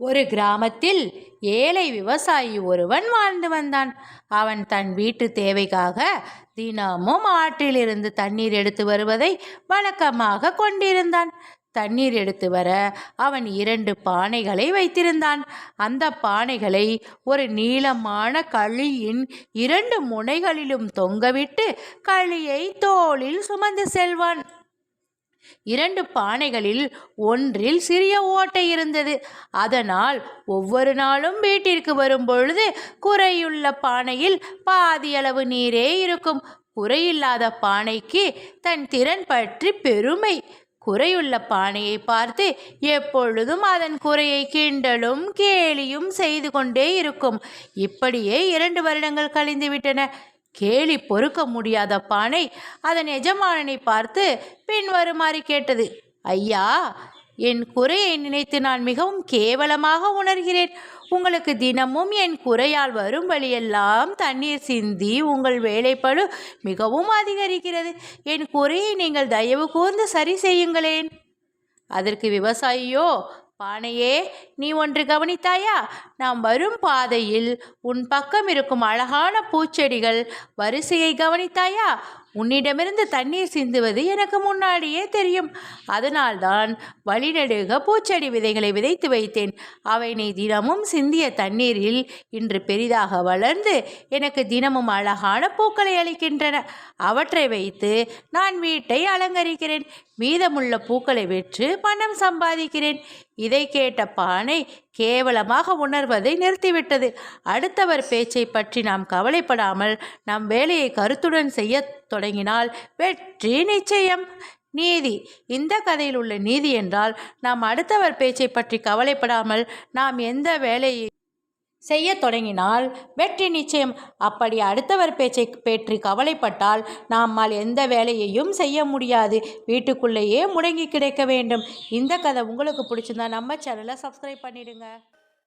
ஒரு கிராமத்தில் ஏழை விவசாயி ஒருவன் வாழ்ந்து வந்தான். அவன் தன் வீட்டு தேவைக்காக தினமும் ஆற்றிலிருந்து தண்ணீர் எடுத்து வருவதை வழக்கமாக கொண்டிருந்தான். தண்ணீர் எடுத்து வர அவன் இரண்டு பானைகளை வைத்திருந்தான். அந்த பானைகளை ஒரு நீளமான களியின் இரண்டு முனைகளிலும் தொங்கவிட்டு களியை தோளில் சுமந்து செல்வான். இரண்டு பானைகளில் ஒன்றில் சிறிய ஓட்டை இருந்தது. அதனால் ஒவ்வொரு நாளும் வீட்டிற்கு வரும்பொழுது குறையுள்ள பானையில் பாதியளவு நீரே இருக்கும். குறையில்லாத பானைக்கு தன் திறன் பற்றி பெருமை. குறையுள்ள பானையை பார்த்து எப்பொழுதும் அதன் குறையை கிண்டலும் கேலியும் செய்து கொண்டே இருக்கும். இப்படியே இரண்டு வருடங்கள் கழிந்துவிட்டன. கேலி பொறுக்க முடியாத பானை அதன் எஜமானனை பார்த்து பின்வருமாறு கேட்டது. ஐயா என் குறையை நினைத்து நான் மிகவும் கேவலமாக உணர்கிறேன். உங்களுக்கு தினமும் என் குறையால் வரும் வழியெல்லாம் தண்ணீர் சிந்தி உங்கள் வேலைப்பழு மிகவும் அதிகரிக்கிறது. என் குறையை நீங்கள் தயவு கூர்ந்து சரி செய்யுங்களேன். அதற்கு விவசாயியோ பானையே நீ ஒன்று கவனித்தாயா? நாம் வரும் பாதையில் உன் பக்கம் இருக்கும் அழகான பூச்செடிகள் வரிசையை கவனித்தாயா? உன்னிடமிருந்து தண்ணீர் சிந்துவது எனக்கு முன்னாடியே தெரியும். அதனால்தான் வழிநடுக பூச்செடி விதைகளை விதைத்து வைத்தேன். அவை நீ தினமும் சிந்திய தண்ணீரில் இன்று பெரிதாக வளர்ந்து எனக்கு தினமும் அழகான பூக்களை அளிக்கின்றன. அவற்றை வைத்து நான் வீட்டை அலங்கரிக்கிறேன். மீதமுள்ள பூக்களை விற்று பணம் சம்பாதிக்கிறேன். இதை கேட்ட பானை கேவலமாக உணர்வதை நிறுத்திவிட்டது. அடுத்தவர் பேச்சை பற்றி நாம் கவலைப்படாமல் நம் வேலையை கருத்துடன் செய்ய தொடங்கினால் வெற்றி நிச்சயம். நீதி. இந்த கதையில் உள்ள நீதி என்றால் நாம் அடுத்தவர் பேச்சை பற்றி கவலைப்படாமல் நாம் எந்த வேலையை செய்ய தொடங்கினால் வெற்றி நிச்சயம். அப்படி அடுத்தவர் பேச்சை பற்றி கவலைப்பட்டால் நம்மால் எந்த வேலையையும் செய்ய முடியாது. வீட்டுக்குள்ளேயே முடங்கி கிடைக்க வேண்டும். இந்த கதை உங்களுக்கு பிடிச்சிருந்தா நம்ம சேனலை சப்ஸ்கிரைப் பண்ணிடுங்க.